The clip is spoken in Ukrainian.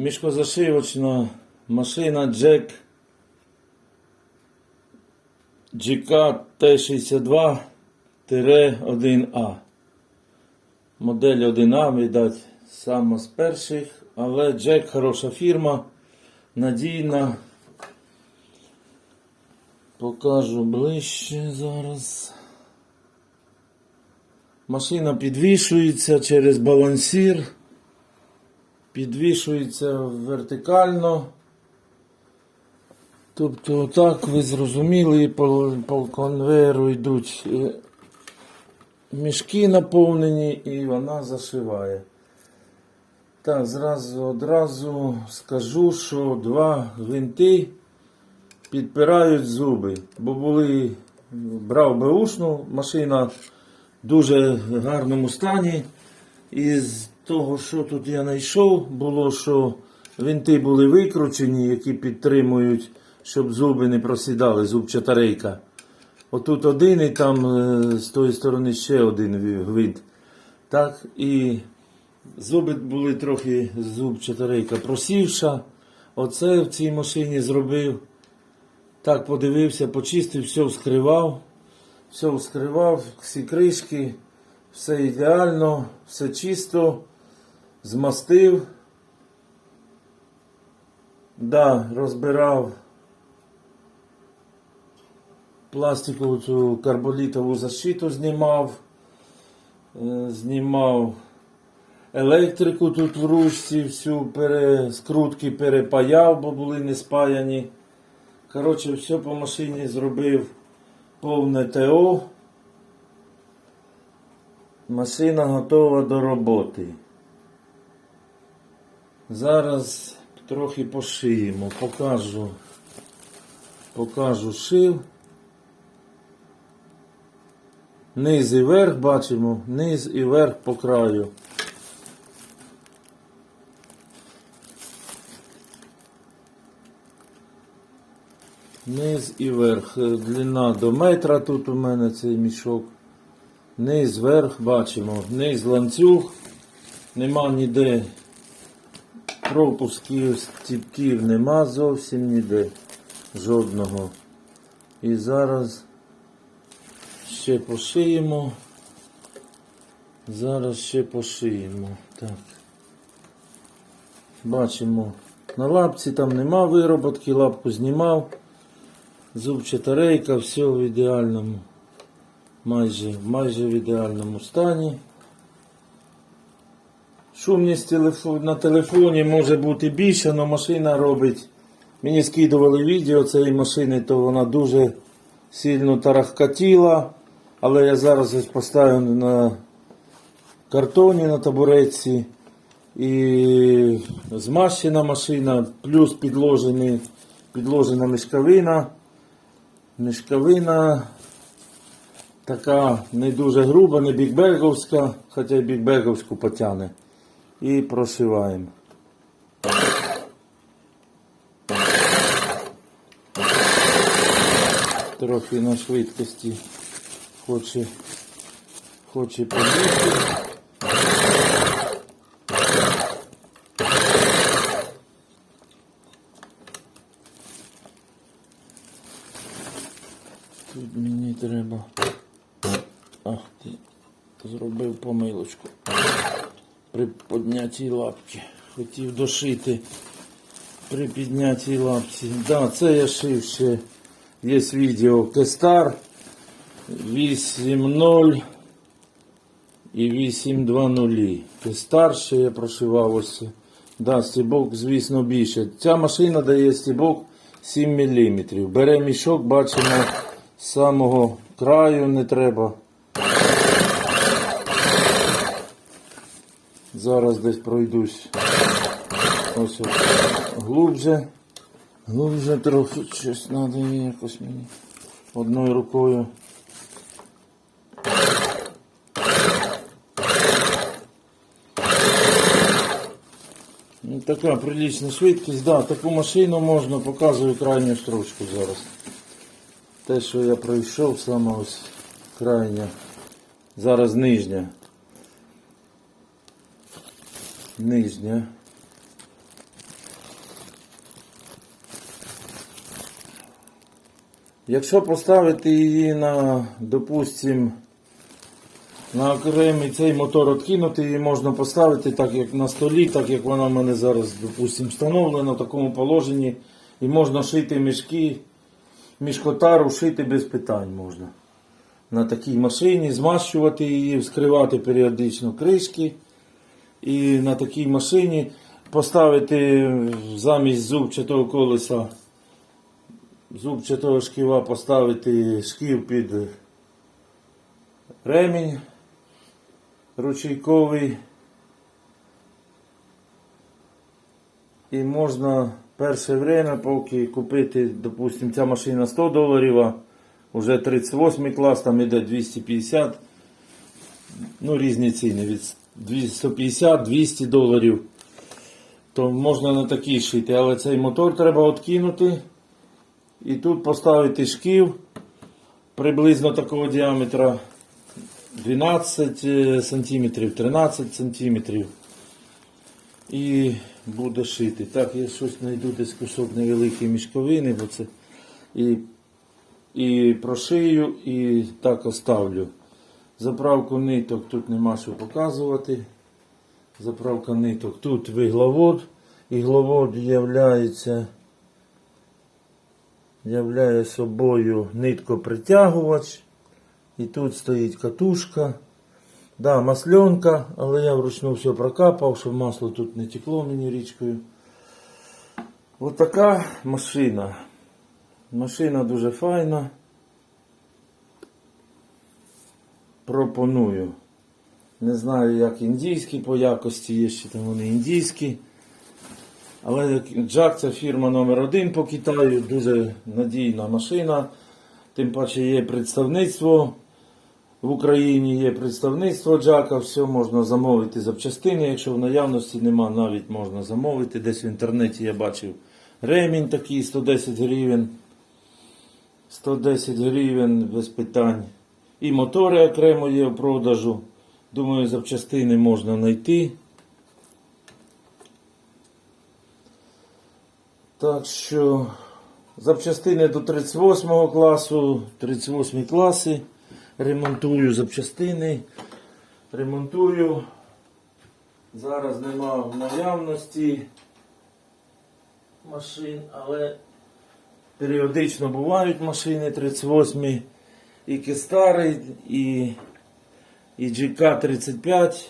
Мішкозашивочна машина Jack GK T62-1A. Модель 1А, видать, сама з перших, але Jack хороша фірма, надійна. Покажу ближче зараз. Машина підвішується через балансір. Підвішується вертикально. Тобто, так ви зрозуміли, по, по конвейеру йдуть е, мішки наповнені і вона зашиває. Так, зразу одразу скажу, що два гвинти підпирають зуби, бо були, брав беушну, машина в дуже гарному стані. Із того, що тут я знайшов, було, що винти були викручені, які підтримують, щоб зуби не просідали, зубчата рейка. Отут один і там е, з тої сторони ще один гвинт. Так, і зуби були трохи зубчата рейка просівша. Оце в цій машині зробив. Так, подивився, почистив, все вскривав. Все вскривав, всі кришки, все ідеально, все чисто, змастив. Да, розбирав пластикову цю карболітову защиту знімав, е, знімав електрику тут в ручці, всю пере, скрутки перепаяв, бо були не спаяні. Коротше, все по машині зробив повне ТО. Машина готова до роботи. Зараз трохи пошиємо, покажу, покажу шив. Низ і верх бачимо, низ і верх по краю. Низ і верх. Е, Длина до метра тут у мене цей мішок. Низ, верх бачимо. Низ ланцюг. Нема ніде пропусків, стіпків нема зовсім ніде. Жодного. І зараз ще пошиємо. Зараз ще пошиємо. Так. Бачимо. На лапці там нема вироботки, лапку знімав. Зубчата рейка, все в ідеальному, майже, майже в ідеальному стані. Шумність на телефоні може бути більше, але машина робить. Мені скидували відео цієї машини, то вона дуже сильно тарахкотіла. Але я зараз ось поставив на картоні на табуретці. І змащена машина, плюс підложена мішковина. Мішковина така не дуже груба, не бікберговська, хоча й бікберговську потягне. І прошиваємо. Трохи на швидкості хоче, хоче побігти. Тут мені треба. Ах ти, зробив помилочку. При піднятій лапці. Хотів дошити при піднятій лапці. Да, це я шив ще. Є відео Кестар 8.0 і 8.2.0. Кестар ще я прошивав ось. Да, стібок, звісно, більше. Ця машина дає стібок 7 мм. Бере мішок, бачимо, з самого краю не треба. Зараз десь пройдусь. Ось глубже. Глубже трохи щось треба якось мені одною рукою. Ну, така прилична швидкість, да, таку машину можна, показую крайню строчку зараз. Те, що я пройшов, саме ось крайня. Зараз нижня нижня. Якщо поставити її на, допустим, на окремий цей мотор откинути, її можна поставити так, як на столі, так як вона в мене зараз, допустим, встановлена в такому положенні. І можна шити мішки, мішкотару шити без питань можна. На такій машині змащувати її, вскривати періодично кришки. І на такій машині поставити замість зубчатого колеса, зубчатого шківа поставити шків під ремінь ручейковий. І можна перше время, поки купити, допустим, ця машина 100 доларів, а вже 38 клас, там іде 250, ну різні ціни від 150-200 доларів. То можна на такій шити, але цей мотор треба відкинути. І тут поставити шків приблизно такого діаметра 12 е, сантиметрів, 13 сантиметрів. І буде шити. Так, я щось знайду десь кусок невеликої мішковини, бо це і, і прошию, і так оставлю. Заправку ниток тут нема що показувати. Заправка ниток. Тут вигловод. Ігловод являється, являє собою ниткопритягувач. І тут стоїть катушка. Да, масленка, але я вручну все прокапав, щоб масло тут не текло мені річкою. Ось така машина. Машина дуже файна. Пропоную. Не знаю, як індійські по якості, є ще там вони індійські. Але Джак це фірма номер один по Китаю, дуже надійна машина. Тим паче є представництво в Україні, є представництво Джака, все можна замовити запчастини. Якщо в наявності нема, навіть можна замовити. Десь в інтернеті я бачив ремінь такий 110 гривень. 110 гривень без питань. І мотори окремо є в продажу. Думаю, запчастини можна знайти. Так що запчастини до 38 класу, 38 класи. Ремонтую запчастини. Ремонтую. Зараз нема в наявності машин, але періодично бувають машини 38 і Кестари, і, і GK35.